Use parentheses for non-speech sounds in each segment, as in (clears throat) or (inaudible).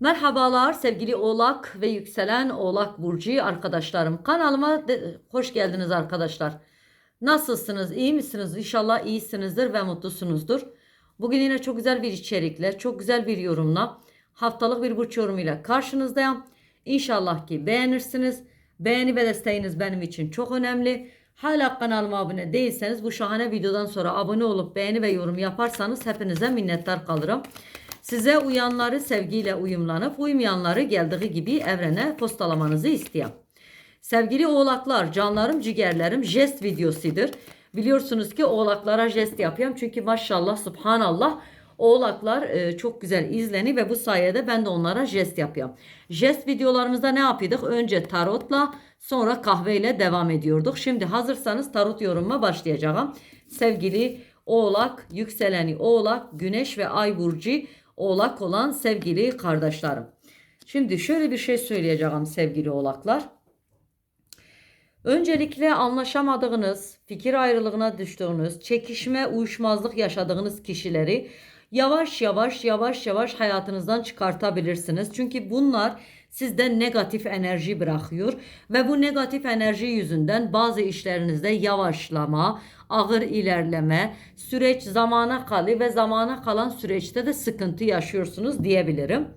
Merhabalar sevgili Oğlak ve yükselen Oğlak Burcu arkadaşlarım. Kanalıma de- hoş geldiniz arkadaşlar. Nasılsınız? İyi misiniz? İnşallah iyisinizdir ve mutlusunuzdur. Bugün yine çok güzel bir içerikle, çok güzel bir yorumla, haftalık bir burç yorumuyla karşınızdayım. İnşallah ki beğenirsiniz. Beğeni ve desteğiniz benim için çok önemli. Hala kanalıma abone değilseniz bu şahane videodan sonra abone olup beğeni ve yorum yaparsanız hepinize minnettar kalırım. Size uyanları sevgiyle uyumlanıp uymayanları geldiği gibi evrene postalamanızı isteyen. Sevgili oğlaklar, canlarım, ciğerlerim jest videosudur. Biliyorsunuz ki oğlaklara jest yapıyorum. Çünkü maşallah, subhanallah oğlaklar e, çok güzel izleni ve bu sayede ben de onlara jest yapıyorum. Jest videolarımızda ne yapıyorduk? Önce tarotla sonra kahveyle devam ediyorduk. Şimdi hazırsanız tarot yorumuma başlayacağım. Sevgili oğlak, yükseleni oğlak, güneş ve ay burcu oğlak olan sevgili kardeşlerim. Şimdi şöyle bir şey söyleyeceğim sevgili oğlaklar. Öncelikle anlaşamadığınız, fikir ayrılığına düştüğünüz, çekişme, uyuşmazlık yaşadığınız kişileri yavaş yavaş yavaş yavaş hayatınızdan çıkartabilirsiniz. Çünkü bunlar sizde negatif enerji bırakıyor ve bu negatif enerji yüzünden bazı işlerinizde yavaşlama, ağır ilerleme, süreç zamana kalıyor ve zamana kalan süreçte de sıkıntı yaşıyorsunuz diyebilirim.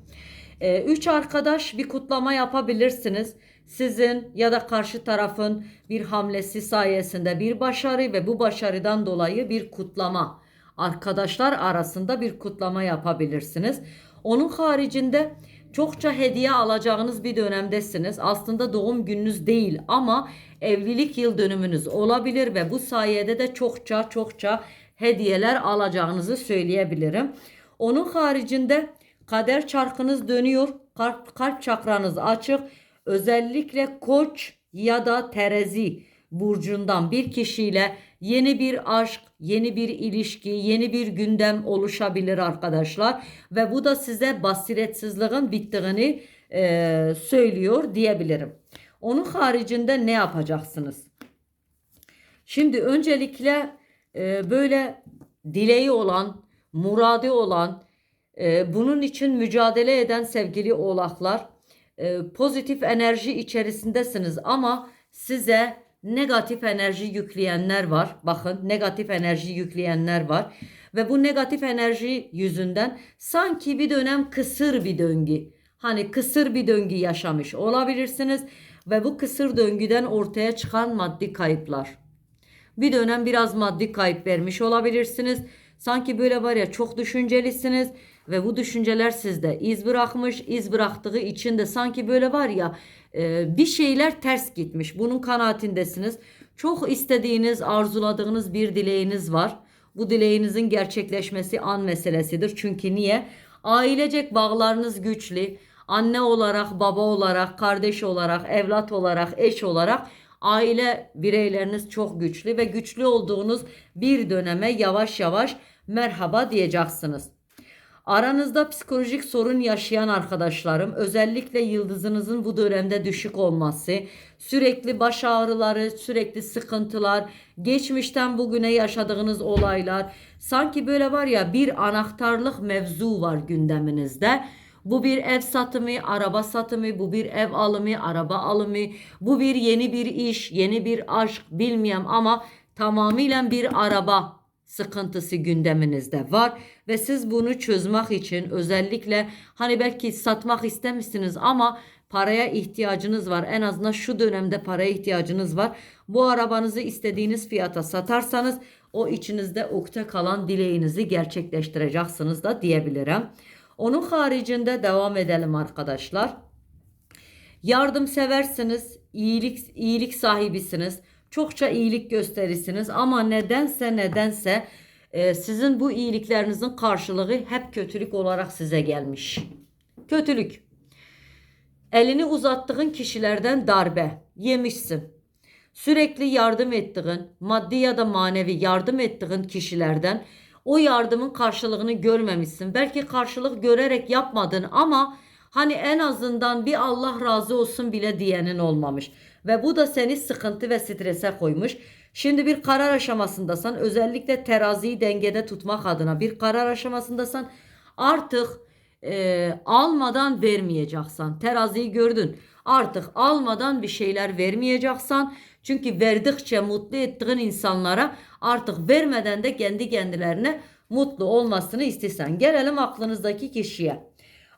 Ee, üç arkadaş bir kutlama yapabilirsiniz. Sizin ya da karşı tarafın bir hamlesi sayesinde bir başarı ve bu başarıdan dolayı bir kutlama. Arkadaşlar arasında bir kutlama yapabilirsiniz. Onun haricinde çokça hediye alacağınız bir dönemdesiniz. Aslında doğum gününüz değil ama evlilik yıl dönümünüz olabilir ve bu sayede de çokça çokça hediyeler alacağınızı söyleyebilirim. Onun haricinde kader çarkınız dönüyor. Kalp, kalp çakranız açık. Özellikle koç ya da terezi burcundan bir kişiyle yeni bir aşk, yeni bir ilişki, yeni bir gündem oluşabilir arkadaşlar. Ve bu da size basiretsizliğin bittiğini e, söylüyor diyebilirim. Onun haricinde ne yapacaksınız? Şimdi öncelikle e, böyle dileği olan, muradı olan, e, bunun için mücadele eden sevgili oğlaklar e, pozitif enerji içerisindesiniz ama size negatif enerji yükleyenler var. Bakın negatif enerji yükleyenler var. Ve bu negatif enerji yüzünden sanki bir dönem kısır bir döngü. Hani kısır bir döngü yaşamış olabilirsiniz. Ve bu kısır döngüden ortaya çıkan maddi kayıplar. Bir dönem biraz maddi kayıp vermiş olabilirsiniz. Sanki böyle var ya çok düşüncelisiniz ve bu düşünceler sizde iz bırakmış. iz bıraktığı için de sanki böyle var ya e, bir şeyler ters gitmiş. Bunun kanaatindesiniz. Çok istediğiniz, arzuladığınız bir dileğiniz var. Bu dileğinizin gerçekleşmesi an meselesidir. Çünkü niye? Ailecek bağlarınız güçlü. Anne olarak, baba olarak, kardeş olarak, evlat olarak, eş olarak aile bireyleriniz çok güçlü ve güçlü olduğunuz bir döneme yavaş yavaş merhaba diyeceksiniz. Aranızda psikolojik sorun yaşayan arkadaşlarım, özellikle yıldızınızın bu dönemde düşük olması, sürekli baş ağrıları, sürekli sıkıntılar, geçmişten bugüne yaşadığınız olaylar, sanki böyle var ya bir anahtarlık mevzu var gündeminizde. Bu bir ev satımı, araba satımı, bu bir ev alımı, araba alımı, bu bir yeni bir iş, yeni bir aşk bilmiyorum ama tamamıyla bir araba sıkıntısı gündeminizde var ve siz bunu çözmek için özellikle hani belki satmak istemişsiniz ama paraya ihtiyacınız var. En azından şu dönemde paraya ihtiyacınız var. Bu arabanızı istediğiniz fiyata satarsanız o içinizde ukde kalan dileğinizi gerçekleştireceksiniz da diyebilirim. Onun haricinde devam edelim arkadaşlar. Yardımseversiniz, iyilik iyilik sahibisiniz. Çokça iyilik gösterisiniz ama nedense nedense e, sizin bu iyiliklerinizin karşılığı hep kötülük olarak size gelmiş. Kötülük. Elini uzattığın kişilerden darbe yemişsin. Sürekli yardım ettiğin, maddi ya da manevi yardım ettiğin kişilerden o yardımın karşılığını görmemişsin. Belki karşılık görerek yapmadın ama hani en azından bir Allah razı olsun bile diyenin olmamış. Ve bu da seni sıkıntı ve strese koymuş. Şimdi bir karar aşamasındasan özellikle teraziyi dengede tutmak adına bir karar aşamasındasan artık e, almadan vermeyeceksin. Teraziyi gördün. Artık almadan bir şeyler vermeyeceksin. Çünkü verdikçe mutlu ettiğin insanlara artık vermeden de kendi kendilerine mutlu olmasını istesen. Gelelim aklınızdaki kişiye.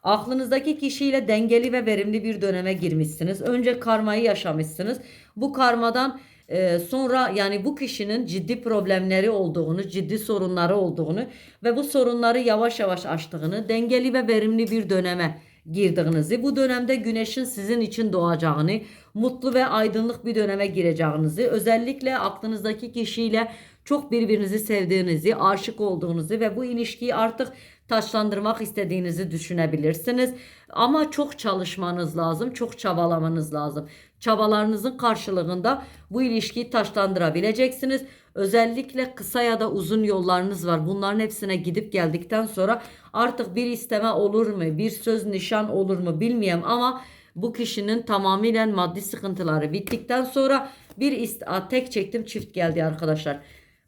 Aklınızdaki kişiyle dengeli ve verimli bir döneme girmişsiniz. Önce karmayı yaşamışsınız. Bu karmadan e, sonra yani bu kişinin ciddi problemleri olduğunu, ciddi sorunları olduğunu ve bu sorunları yavaş yavaş aştığını, dengeli ve verimli bir döneme girdiğinizi, bu dönemde güneşin sizin için doğacağını, mutlu ve aydınlık bir döneme gireceğinizi, özellikle aklınızdaki kişiyle çok birbirinizi sevdiğinizi, aşık olduğunuzu ve bu ilişkiyi artık taşlandırmak istediğinizi düşünebilirsiniz. Ama çok çalışmanız lazım, çok çabalamanız lazım. Çabalarınızın karşılığında bu ilişkiyi taşlandırabileceksiniz. Özellikle kısa ya da uzun yollarınız var. Bunların hepsine gidip geldikten sonra artık bir isteme olur mu, bir söz nişan olur mu bilmiyorum ama bu kişinin tamamıyla maddi sıkıntıları bittikten sonra bir ist tek çektim çift geldi arkadaşlar.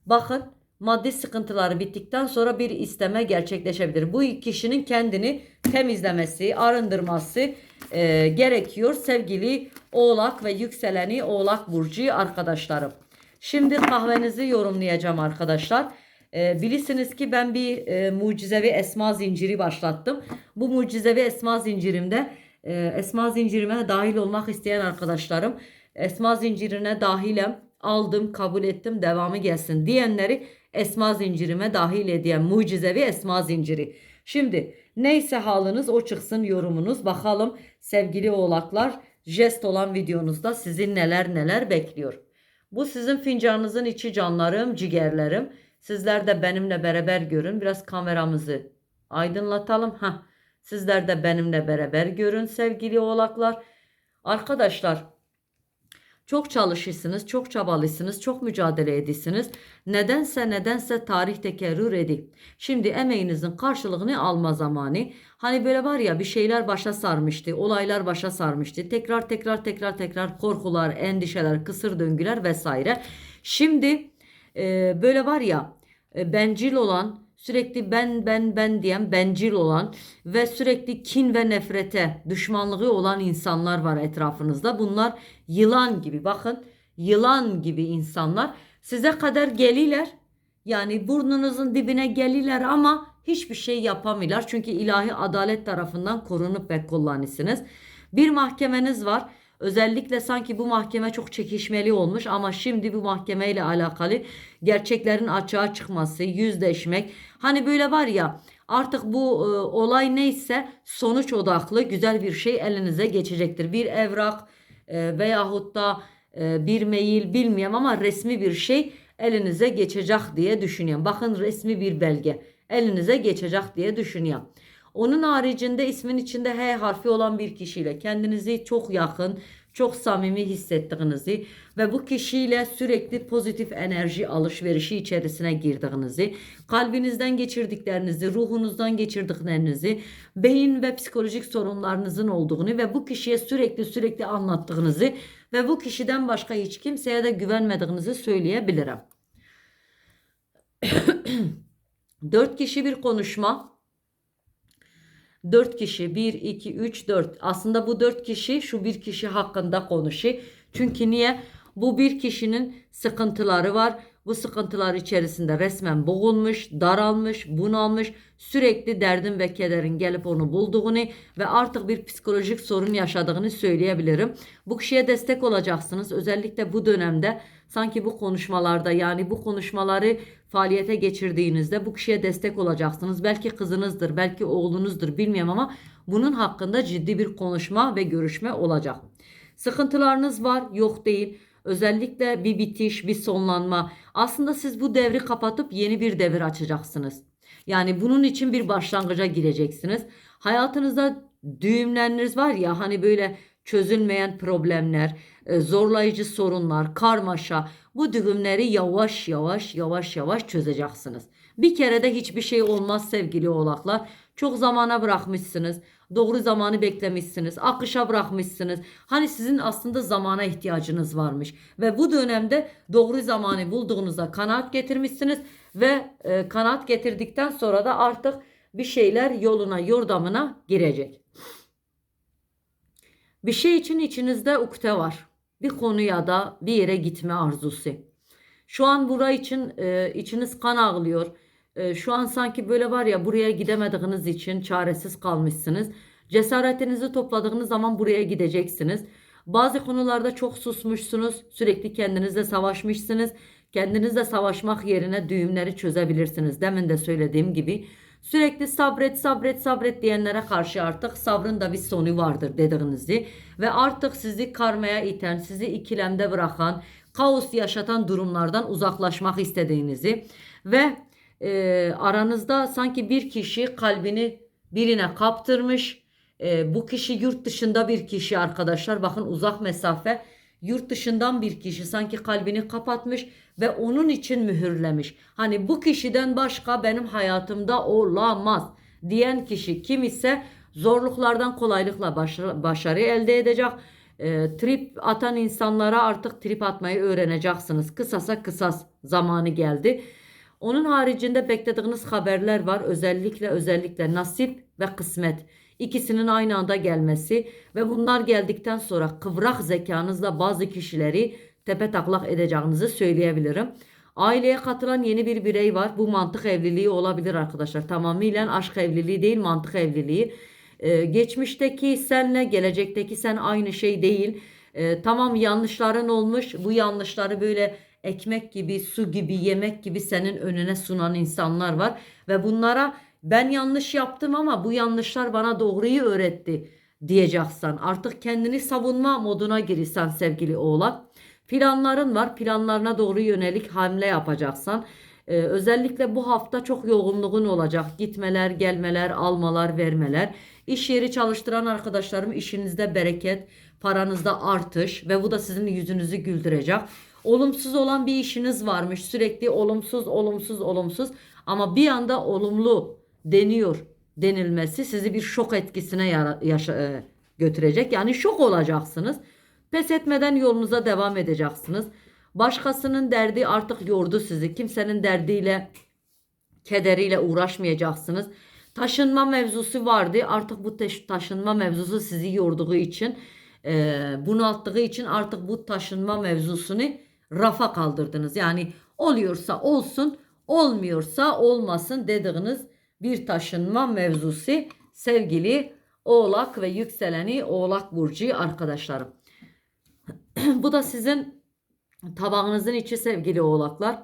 Bakın maddi sıkıntıları bittikten sonra bir isteme gerçekleşebilir. Bu kişinin kendini temizlemesi, arındırması e, gerekiyor sevgili Oğlak ve yükseleni Oğlak Burcu arkadaşlarım. Şimdi kahvenizi yorumlayacağım arkadaşlar. E, bilirsiniz ki ben bir e, mucizevi esma zinciri başlattım. Bu mucizevi esma zincirimde e, esma zincirime dahil olmak isteyen arkadaşlarım esma zincirine dahilem aldım kabul ettim devamı gelsin diyenleri esma zincirime dahil ediyen mucizevi esma zinciri. Şimdi neyse haliniz o çıksın yorumunuz bakalım sevgili oğlaklar jest olan videonuzda sizin neler neler bekliyor. Bu sizin fincanınızın içi canlarım, ciğerlerim. Sizler de benimle beraber görün. Biraz kameramızı aydınlatalım. Ha, sizler de benimle beraber görün sevgili oğlaklar. Arkadaşlar çok çalışırsınız, çok çabalısınız, çok mücadele edisiniz. Nedense nedense tarih tekerrür edi. Şimdi emeğinizin karşılığını alma zamanı. Hani böyle var ya bir şeyler başa sarmıştı, olaylar başa sarmıştı. Tekrar tekrar tekrar tekrar korkular, endişeler, kısır döngüler vesaire. Şimdi e, böyle var ya e, bencil olan sürekli ben ben ben diyen bencil olan ve sürekli kin ve nefrete düşmanlığı olan insanlar var etrafınızda. Bunlar yılan gibi bakın yılan gibi insanlar size kadar geliler. Yani burnunuzun dibine geliler ama hiçbir şey yapamıyorlar. Çünkü ilahi adalet tarafından korunup ve kullanırsınız. Bir mahkemeniz var. Özellikle sanki bu mahkeme çok çekişmeli olmuş ama şimdi bu mahkemeyle alakalı gerçeklerin açığa çıkması, yüzleşmek. Hani böyle var ya artık bu e, olay neyse sonuç odaklı güzel bir şey elinize geçecektir. Bir evrak e, veyahut da e, bir mail bilmiyorum ama resmi bir şey elinize geçecek diye düşünüyorum. Bakın resmi bir belge elinize geçecek diye düşünüyorum. Onun haricinde ismin içinde H harfi olan bir kişiyle kendinizi çok yakın, çok samimi hissettiğinizi ve bu kişiyle sürekli pozitif enerji alışverişi içerisine girdiğinizi, kalbinizden geçirdiklerinizi, ruhunuzdan geçirdiklerinizi, beyin ve psikolojik sorunlarınızın olduğunu ve bu kişiye sürekli sürekli anlattığınızı ve bu kişiden başka hiç kimseye de güvenmediğinizi söyleyebilirim. (clears throat) Dört kişi bir konuşma. 4 kişi 1 2 3 4 aslında bu 4 kişi şu bir kişi hakkında konuşuyor. Çünkü niye? Bu bir kişinin sıkıntıları var. Bu sıkıntılar içerisinde resmen boğulmuş, daralmış, bunalmış, sürekli derdin ve kederin gelip onu bulduğunu ve artık bir psikolojik sorun yaşadığını söyleyebilirim. Bu kişiye destek olacaksınız. Özellikle bu dönemde sanki bu konuşmalarda yani bu konuşmaları faaliyete geçirdiğinizde bu kişiye destek olacaksınız. Belki kızınızdır, belki oğlunuzdur bilmiyorum ama bunun hakkında ciddi bir konuşma ve görüşme olacak. Sıkıntılarınız var, yok değil. Özellikle bir bitiş, bir sonlanma. Aslında siz bu devri kapatıp yeni bir devir açacaksınız. Yani bunun için bir başlangıca gireceksiniz. Hayatınızda düğümleriniz var ya hani böyle çözülmeyen problemler, e, zorlayıcı sorunlar, karmaşa bu düğümleri yavaş yavaş yavaş yavaş çözeceksiniz. Bir kere de hiçbir şey olmaz sevgili oğlaklar. Çok zamana bırakmışsınız. Doğru zamanı beklemişsiniz. Akışa bırakmışsınız. Hani sizin aslında zamana ihtiyacınız varmış. Ve bu dönemde doğru zamanı bulduğunuzda kanaat getirmişsiniz. Ve e, kanaat getirdikten sonra da artık bir şeyler yoluna yordamına girecek. Bir şey için içinizde ukde var. Bir konu ya da bir yere gitme arzusu. Şu an bura için e, içiniz kan ağlıyor. E, şu an sanki böyle var ya buraya gidemediğiniz için çaresiz kalmışsınız. Cesaretinizi topladığınız zaman buraya gideceksiniz. Bazı konularda çok susmuşsunuz. Sürekli kendinizle savaşmışsınız. Kendinizle savaşmak yerine düğümleri çözebilirsiniz. Demin de söylediğim gibi. Sürekli sabret sabret sabret diyenlere karşı artık sabrın da bir sonu vardır dediğinizi ve artık sizi karmaya iten, sizi ikilemde bırakan, kaos yaşatan durumlardan uzaklaşmak istediğinizi ve e, aranızda sanki bir kişi kalbini birine kaptırmış. E, bu kişi yurt dışında bir kişi arkadaşlar bakın uzak mesafe yurt dışından bir kişi sanki kalbini kapatmış ve onun için mühürlemiş. Hani bu kişiden başka benim hayatımda olamaz diyen kişi kim ise zorluklardan kolaylıkla başarı, başarı elde edecek. E, trip atan insanlara artık trip atmayı öğreneceksiniz. Kısasa kısas zamanı geldi. Onun haricinde beklediğiniz haberler var. Özellikle özellikle nasip ve kısmet. İkisinin aynı anda gelmesi ve bunlar geldikten sonra kıvrak zekanızla bazı kişileri tepe taklak edeceğinizi söyleyebilirim. Aileye katılan yeni bir birey var. Bu mantık evliliği olabilir arkadaşlar. Tamamıyla aşk evliliği değil mantık evliliği. Ee, geçmişteki senle gelecekteki sen aynı şey değil. Ee, tamam yanlışların olmuş. Bu yanlışları böyle ekmek gibi, su gibi, yemek gibi senin önüne sunan insanlar var ve bunlara ben yanlış yaptım ama bu yanlışlar bana doğruyu öğretti diyeceksen. Artık kendini savunma moduna girirsen sevgili oğlak. Planların var. Planlarına doğru yönelik hamle yapacaksan. Ee, özellikle bu hafta çok yoğunluğun olacak. Gitmeler, gelmeler, almalar, vermeler. İş yeri çalıştıran arkadaşlarım işinizde bereket, paranızda artış ve bu da sizin yüzünüzü güldürecek. Olumsuz olan bir işiniz varmış. Sürekli olumsuz, olumsuz, olumsuz ama bir anda olumlu deniyor denilmesi sizi bir şok etkisine yaşa- e, götürecek. Yani şok olacaksınız. Pes etmeden yolunuza devam edeceksiniz. Başkasının derdi artık yordu sizi. Kimsenin derdiyle, kederiyle uğraşmayacaksınız. Taşınma mevzusu vardı. Artık bu taşınma mevzusu sizi yorduğu için, e, bunalttığı için artık bu taşınma mevzusunu rafa kaldırdınız. Yani oluyorsa olsun, olmuyorsa olmasın dediğiniz bir taşınma mevzusu sevgili Oğlak ve yükseleni Oğlak burcu arkadaşlarım. (clears throat) Bu da sizin tabağınızın içi sevgili Oğlaklar.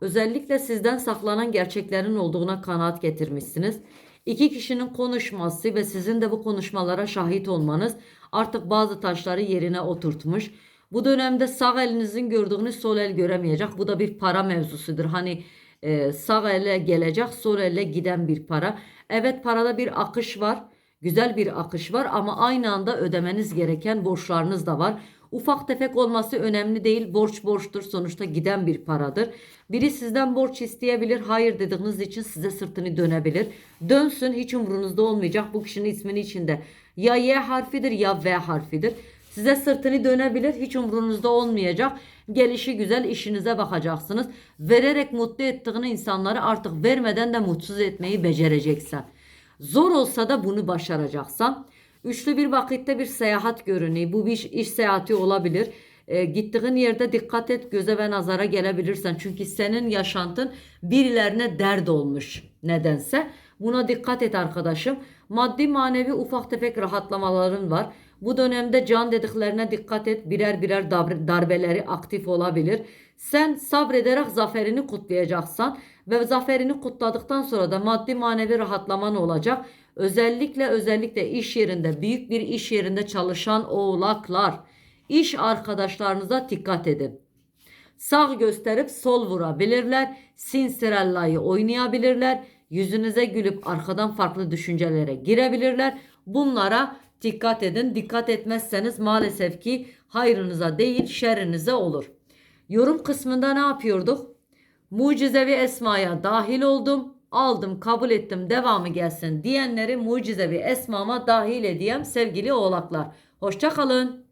Özellikle sizden saklanan gerçeklerin olduğuna kanaat getirmişsiniz. İki kişinin konuşması ve sizin de bu konuşmalara şahit olmanız artık bazı taşları yerine oturtmuş. Bu dönemde sağ elinizin gördüğünüz sol el göremeyecek. Bu da bir para mevzusudur. Hani e, sağ ele gelecek sol ele giden bir para. Evet parada bir akış var. Güzel bir akış var ama aynı anda ödemeniz gereken borçlarınız da var. Ufak tefek olması önemli değil. Borç borçtur. Sonuçta giden bir paradır. Biri sizden borç isteyebilir. Hayır dediğiniz için size sırtını dönebilir. Dönsün hiç umurunuzda olmayacak. Bu kişinin isminin içinde ya Y harfidir ya V harfidir. Size sırtını dönebilir. Hiç umurunuzda olmayacak. Gelişi güzel işinize bakacaksınız. Vererek mutlu ettiğin insanları artık vermeden de mutsuz etmeyi becereceksen. Zor olsa da bunu başaracaksan. Üçlü bir vakitte bir seyahat görünüyor. Bu bir iş, iş seyahati olabilir. E, gittiğin yerde dikkat et göze ve nazara gelebilirsen. Çünkü senin yaşantın birilerine dert olmuş nedense. Buna dikkat et arkadaşım. Maddi manevi ufak tefek rahatlamaların var. Bu dönemde can dediklerine dikkat et. Birer birer dar- darbeleri aktif olabilir. Sen sabrederek zaferini kutlayacaksan ve zaferini kutladıktan sonra da maddi manevi rahatlaman olacak. Özellikle özellikle iş yerinde büyük bir iş yerinde çalışan oğlaklar iş arkadaşlarınıza dikkat edin. Sağ gösterip sol vurabilirler. Sinsirellayı oynayabilirler. Yüzünüze gülüp arkadan farklı düşüncelere girebilirler. Bunlara dikkat edin. Dikkat etmezseniz maalesef ki hayrınıza değil şerrinize olur. Yorum kısmında ne yapıyorduk? Mucizevi esmaya dahil oldum. Aldım, kabul ettim, devamı gelsin diyenleri mucizevi esmama dahil edeyim sevgili oğlaklar. Hoşça kalın.